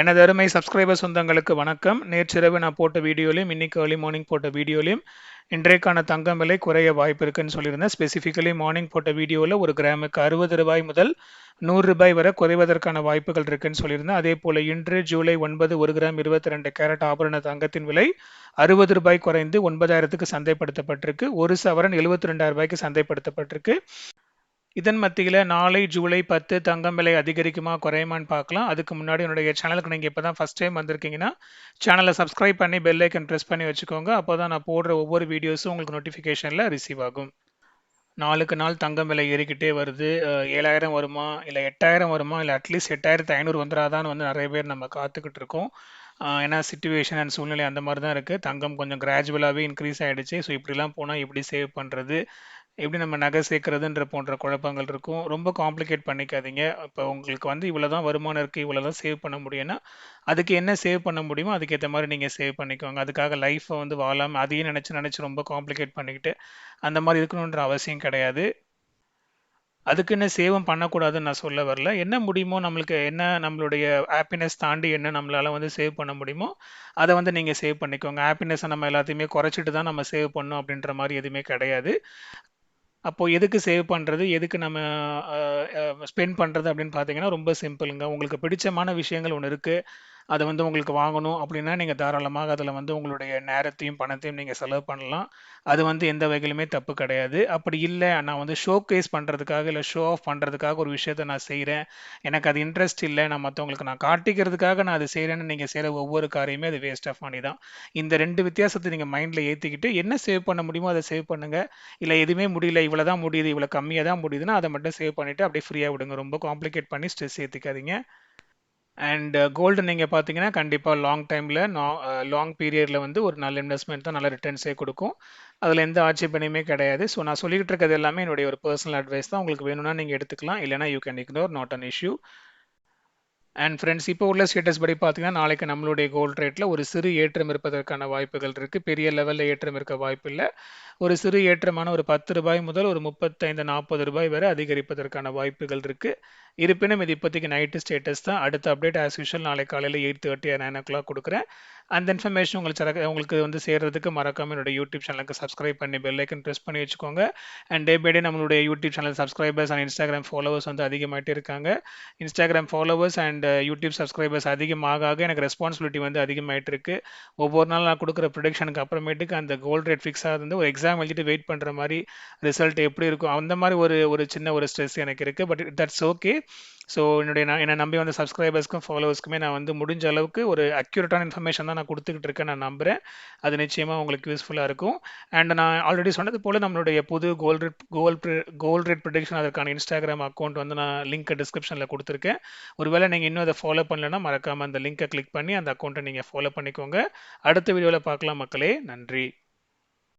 எனது அருமை சப்ஸ்கிரைபர் சொந்தங்களுக்கு வணக்கம். நேற்றிரவு நான் போட்ட வீடியோலையும் இன்னைக்கு ஏர்லி மார்னிங் போட்ட வீடியோலையும் இன்றைக்கான தங்கம் விலை குறைய வாய்ப்பு இருக்குன்னு சொல்லியிருந்தேன். ஸ்பெசிஃபிக்கலி மார்னிங் போட்ட வீடியோவில் ஒரு கிராமுக்கு அறுபது ரூபாய் முதல் நூறு ரூபாய் வரை குறைவதற்கான வாய்ப்புகள் இருக்குன்னு சொல்லியிருந்தேன். அதே போல் இன்று ஜூலை ஒன்பது ஒரு கிராம் இருபத்தி ரெண்டு கேரட் ஆபரண தங்கத்தின் விலை அறுபது ரூபாய் குறைந்து ஒன்பதாயிரத்துக்கு சந்தைப்படுத்தப்பட்டிருக்கு. ஒரு சவரன் எழுபத்தி ரெண்டாயிரம் ரூபாய்க்கு சந்தைப்படுத்தப்பட்டிருக்கு. இதன் மத்தியில் நாளை ஜூலை பத்து தங்கம் விலை அதிகரிக்குமா குறையுமான்னு பார்க்கலாம். அதுக்கு முன்னாடி என்னுடைய சேனலுக்கு நீங்கள் இப்போ தான் ஃபஸ்ட் டைம் வந்திருக்கீங்கன்னா சேனலை சப்ஸ்கிரைப் பண்ணி பெல் ஐக்கன் ப்ரெஸ் பண்ணி வச்சுக்கோங்க. அப்போ தான் நான் போடுற ஒவ்வொரு வீடியோஸும் உங்களுக்கு நோட்டிஃபிகேஷனில் ரிசீவ் ஆகும். நாளுக்கு நாள் தங்கம் விலை ஏறிக்கிட்டே வருது. ஏழாயிரம் வருமா இல்லை எட்டாயிரம் வருமா இல்லை அட்லீஸ்ட் எட்டாயிரத்து ஐநூறு வந்துடாதான்னு வந்து நிறைய பேர் நம்ம காத்துக்கிட்டு இருக்கோம். ஏன்னா சுச்சுவேஷன் அண்ட் சூழ்நிலை அந்த மாதிரி தான் இருக்குது தங்கம் கொஞ்சம் கிராஜுவலாகவே இன்க்ரீஸ் ஆகிடுச்சு ஸோ இப்படிலாம் போனால் எப்படி சேவ் பண்ணுறது எப்படி நம்ம நகை சேர்க்கறதுன்ற போன்ற குழப்பங்கள் இருக்கும். ரொம்ப காம்ப்ளிகேட் பண்ணிக்காதீங்க. இப்போ உங்களுக்கு வந்து இவ்வளோ தான் வருமானம் இருக்குது இவ்வளோ தான் சேவ் பண்ண முடியும்னா அதுக்கு என்ன சேவ் பண்ண முடியுமோ அதுக்கேற்ற மாதிரி நீங்கள் சேவ் பண்ணிக்கோங்க. அதுக்காக லைஃப்பை வந்து வாழாமல் அதையும் நினச்சி நினச்சி ரொம்ப காம்ப்ளிகேட் பண்ணிக்கிட்டு அந்த மாதிரி இருக்கணுன்ற அவசியம் கிடையாது. அதுக்குன்னு சேவம் பண்ணக்கூடாதுன்னு நான் சொல்ல வரல. என்ன முடியுமோ நம்மளுக்கு என்ன நம்மளுடைய ஹாப்பினஸ் தாண்டி என்ன நம்மளால் வந்து சேவ் பண்ண முடியுமோ அதை வந்து நீங்கள் சேவ் பண்ணிக்கோங்க. ஹாப்பினஸை நம்ம எல்லாத்தையுமே குறைச்சிட்டு தான் நம்ம சேவ் பண்ணோம் அப்படின்ற மாதிரி எதுவுமே கிடையாது. அப்போ எதுக்கு சேவ் பண்ணுறது எதுக்கு நம்ம ஸ்பெண்ட் பண்ணுறது அப்படின்னு பார்த்தீங்கன்னா ரொம்ப சிம்பிளுங்க உங்களுக்கு பிடிச்சமான விஷயங்கள் ஒன்று இருக்குது அதை வந்து உங்களுக்கு வாங்கணும் அப்படின்னா நீங்கள் தாராளமாக அதில் வந்து உங்களுடைய நேரத்தையும் பணத்தையும் நீங்கள் செலவு பண்ணலாம். அது வந்து எந்த வகையிலுமே தப்பு கிடையாது. அப்படி இல்லை நான் வந்து ஷோ கேஸ் பண்ணுறதுக்காக இல்லை ஷோ ஆஃப் பண்ணுறதுக்காக ஒரு விஷயத்த நான் செய்கிறேன் எனக்கு அது இன்ட்ரெஸ்ட் இல்லை. நான் மற்றவங்களுக்கு நான் காட்டிக்கிறதுக்காக நான் அது செய்கிறேன்னு நீங்கள் செய்கிற ஒவ்வொரு காரியமே அது வேஸ்ட் ஆஃப் மணி தான். இந்த ரெண்டு வித்தியாசத்தை நீங்கள் மைண்டில் ஏற்றிக்கிட்டு என்ன சேவ் பண்ண முடியுமோ அதை சேவ் பண்ணுங்கள் இல்லை எதுவுமே முடியல இவ்வளோ தான் முடியுது இவ்வளோ கம்மியாக தான் முடியுதுன்னா அதை மட்டும் சேவ் பண்ணிவிட்டு அப்படியே ஃப்ரீயாக விடுங்க. ரொம்ப காம்ப்ளிகேட் பண்ணி ஸ்ட்ரெஸ் ஏற்றிக்காதீங்க அண்ட் கோல்டு uh, நீங்கள் பார்த்தீங்கன்னா கண்டிப்பாக லாங் டைமில் லாங் பீரியடில் வந்து ஒரு நல்ல இன்வெஸ்ட்மெண்ட் தான் நல்ல ரிட்டர்ன்ஸே கொடுக்கும். அதில் எந்த ஆட்சேபனையுமே கிடையாது. ஸோ நான் சொல்லிக்கிட்டு இருக்கிறது எல்லாமே என்னுடைய ஒரு பர்சனல் அட்வைஸ் தான். உங்களுக்கு வேணும்னா நீங்கள் எடுத்துக்கலாம். இல்லைனா you can ignore not an issue and friends இப்போ உள்ள ஸ்டேட்டஸ் படி பார்த்தீங்கன்னா நாளைக்கு நம்மளுடைய கோல்ட் ரேட்டில் ஒரு சிறு ஏற்றம் இருப்பதற்கான வாய்ப்புகள் இருக்குது பெரிய லெவலில் ஏற்றம் இருக்க வாய்ப்பு இல்லை. ஒரு சிறு ஏற்றமான ஒரு பத்து ரூபாய் முதல் ஒரு முப்பத்தைந்து நாற்பது ரூபாய் வரை அதிகரிப்பதற்கான வாய்ப்புகள் இருக்குது இருப்பினும் இது இப்போதைக்கு நைட்டு ஸ்டேட்டஸ் தான். அடுத்த அப்டேட் ஆஸ் யூஷுவல் நாளை காலையில் eight thirty nine o'clock கொடுக்குறேன். அந்த இன்ஃபர்மேஷன் உங்களுக்கு உங்களுக்கு வந்து சேர்கிறதுக்கு மறக்காம என்னோட யூடியூப் சேனலுக்கு சப்ஸ்கிரைப் பண்ணி பெல் ஐக்கன் ப்ரெஸ் பண்ணி வச்சுக்கோங்க. அண்ட் டே பை டே நம்மளுடைய YouTube channel subscribers and Instagram followers வந்து அதிகமாகிட்டே இருக்காங்க. Instagram followers and YouTube subscribers அதிகமாக ஆக எனக்கு ரெஸ்பான்சிபிலிட்டி வந்து அதிகமாகிட்டு இருக்கு. ஒவ்வொரு நாள் நான் கொடுக்குற ப்ரொடக்ஷனுக்கு அப்புறமேட்டுக்கு அந்த கோல்ட் ரேட் ஃபிக்ஸ் ஆகுது வந்து ஒரு எக்ஸாம் எழுதிட்டு வெயிட் பண்ணுற மாதிரி ரிசல்ட் எப்படி இருக்கும்? அந்த மாதிரி ஒரு ஒரு சின்ன ஒரு ஸ்ட்ரெஸ் எனக்கு இருக்குது பட் தட்ஸ் ஓகே ஸோ என்னுடைய நான் என்னை நம்பி வந்த சப்ஸ்கிரைபர்ஸ்க்கும் ஃபாலோவர்ஸ்க்குமே நான் வந்து முடிஞ்ச அளவுக்கு ஒரு அக்யூரேட்டான இன்ஃபர்மேஷன் தான் நான் கொடுத்துக்கிட்டு இருக்கேன் நான் நம்புகிறேன் அது நிச்சயமாக உங்களுக்கு யூஸ்ஃபுல்லாக இருக்கும். அண்ட் நான் ஆல்ரெடி சொன்னது போல் நம்மளுடைய புது gold rate gold gold rate production அதற்கான இன்ஸ்டாகிராம் அக்கௌண்ட் வந்து நான் லிங்க்கை டிஸ்கிரிப்ஷனில் கொடுத்துருக்கேன். ஒருவேளை நீங்கள் இன்னும் அதை ஃபாலோ பண்ணலன்னா மறக்காமல் அந்த லிங்கை கிளிக் பண்ணி அந்த அக்கௌண்ட்டை நீங்கள் ஃபாலோ பண்ணிக்கோங்க. அடுத்த வீடியோவில் பார்க்கலாம் மக்களே. நன்றி.